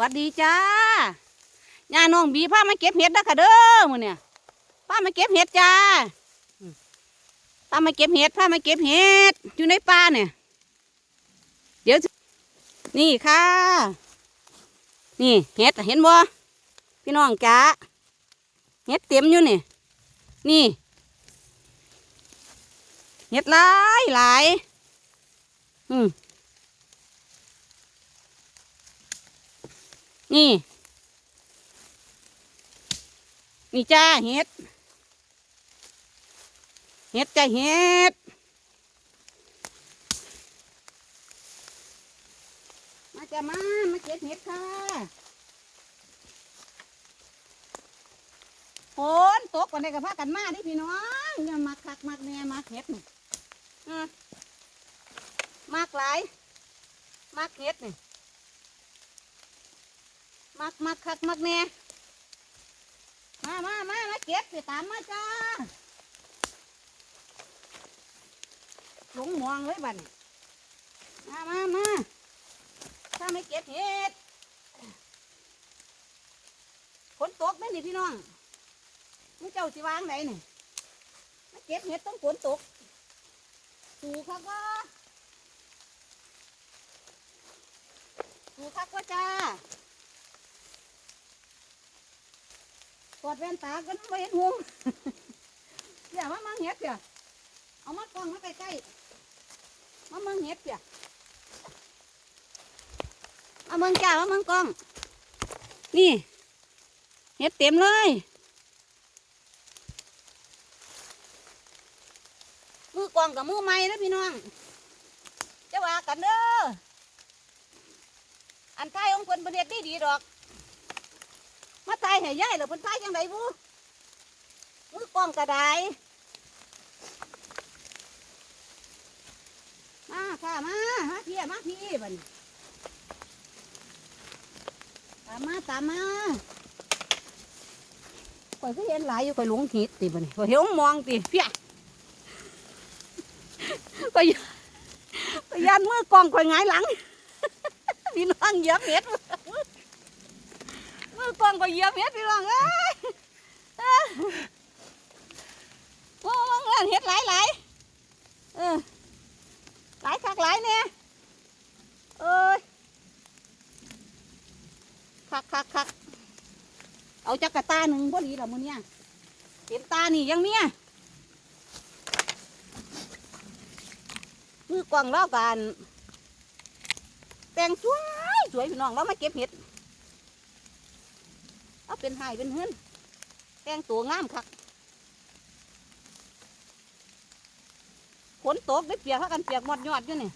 วัสดีจ้าย่าน้องบีพามาเก็บเห็ดนะค่ะเด้อมื้อเนี่ยพามาเก็บเห็ดจ้าอืมพามาเก็บเห็ดพามาเก็บเห็ดอยู่ในป่าเนี่ย เดี๋ยวนี่ค่ะ นี่เห็ดเห็นบ่พี่น้องจ้าเห็ดเต็มอยู่นี่นี่เห็ดหลายหลายอืม นี่ นี่จ้าเห็ด เห็ดจ้าเห็ด มาจ้ามา มาเก็บเห็ดค่ะฝนตกวันใดกับพากันมาดิพี่น้องอย่ามาคักมักแน่มาเห็ดนี่มมากหลายมากเห็ดนี่ มักมักคักมักแน่มามามามาเก็บสิตามมาจ้าหลงมองเลยบัดนี้มามามาถ้าไม่เก็บเห็ดฝนตกไหมนี่พี่น้องมึงเจ้าสิวางไหนนี่มาเก็บเห็ดต้องฝนตกสูคักว่าสูคักว่าจ้า กอดแว่นตากันไม่เห็นหงเดี๋ยวมามังเห็ดเดี๋ยวเอามากล้องมาใกล้ๆมามังเห็ดเดี๋ยวมาเมืองจ้ามามืองกล้อง นี่เห็ดเต็มเลยมือกล้องกับมือไม้นะพี่น้องจะว่ากันเด้ออันไทยองคนประเทศดีดีดอก มาตายให้ยายเหรอเพิ่นตายจังไดบุมือกล้องกระไดมาค่ะมามาพี่มาพี่บันตามมาตามมาข่อยก็เห็นหลายอยู่ข่อยหลงหิดติบันข่อยเห็นมองติเพี้ยข่อยข่อยยันมือกล้องข่อยหงายหลังพี่น้องเยียบเห็ด มือกองก็เหยียบเห็ดพี่น้องเอ้ยเอ้ยโอ้มึงเอิ้นเห็ดหลายหลายเออหลายคักหลายเนี่ยเอ้ยคักคักคักเอาจักรตาหนึ่งพอดีละมือเนี่ยเห็นตานี่ยังเนี่ยมือกองเล่ากัน แต่งสวยสวยพี่น้องเรามาเก็บเห็ด เป็นหายเป็นเฮือนแต่งตัวงามคักฝนตกได้เปียกเขากันเปียกหมดยอดอยู่นี่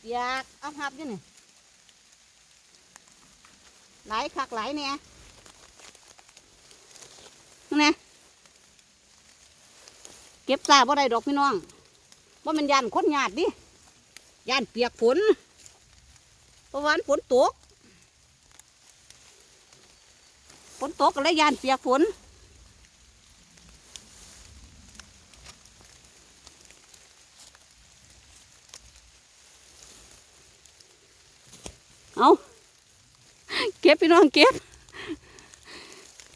เปียกเอาหับอยู่นี่ไหลคักไหลเนี่ยนี่เก็บซาบ่ได้ดอกพี่น้องว่ามันยานคนหยาดดิยานเปียกฝนเพราะวันฝนตก ฝนตกก็เลยยานเปียกฝนเอาเก็บพี่น้องเก็บ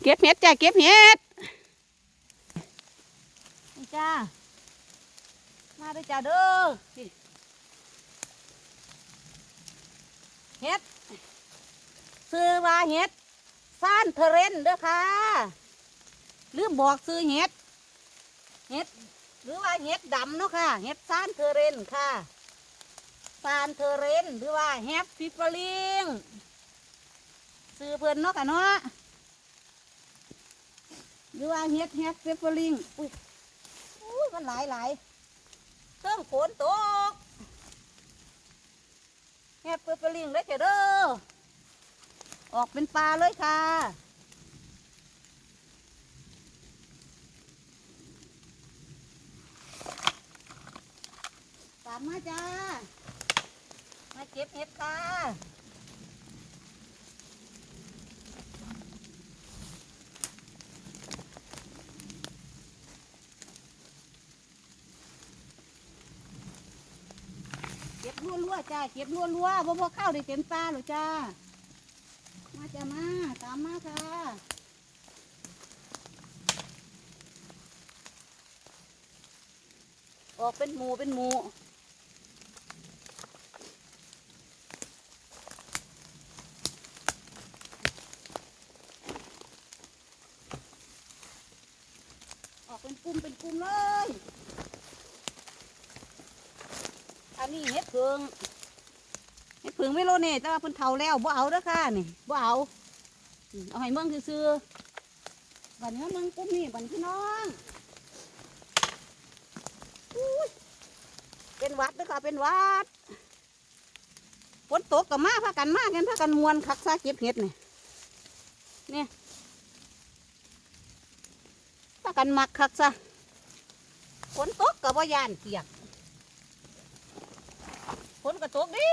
เก็บเห็ดจ้าเก็บเห็ดจ้ามาด้วยจ้าเด้อเห็ดซื้อว่าเห็ด ซ่านเทเรนเด้อค่ะลืมบอกซื้อเห็ดเห็ดหรือว่าเห็ดดำเนาะค่ะเห็ดซ่านเทเรนค่ะซานเทเรนหรือว่าแฮปปี้ปลิงซื้อเพิ่นเนาะค่ะเนาะหรือว่าเห็ดแฮปปี้ปลิงอุ้ยอุ้มันหลายหลายเครื่องฝนตกแฮปปี้ปลิงเลยเถอะเด้อ ออกเป็นปลาเลยค่ะ ตามมาจ้า มาเก็บเห็ดค่ะเก็บรัวๆวจ้า เก็บรัวๆบ่พอเข้าวได้เต็มตาหรอจ้า จ้ามา ตามมาค่ะ ออกเป็นหมูเป็นหมูออกเป็นกลุ่มเป็นกลุ่มเลย อันนี้เห็ดเพิง เห็ดเพิงไม่โลเน่แต่ว่าเพิ่นเฒ่าแล้วบ่เอาเด้อค่ะนี่บ่เอาเอาให้เมืองซื่อๆบัดนี้เมืองกลุ่มนี่บัดพี่น้องเป็นวัดเด้อค่ะเป็นวัดฝนตกก็มาพากันมากันพากันมวนคักซาเก็บเห็ดนี่นี่พากันมักคักซะฝนตกก็บ่ยานเปียกฝนก็ตกดี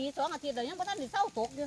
ดีสองอาทิตย์แล้วยังบ่ทันได้เศร้าตกอยู่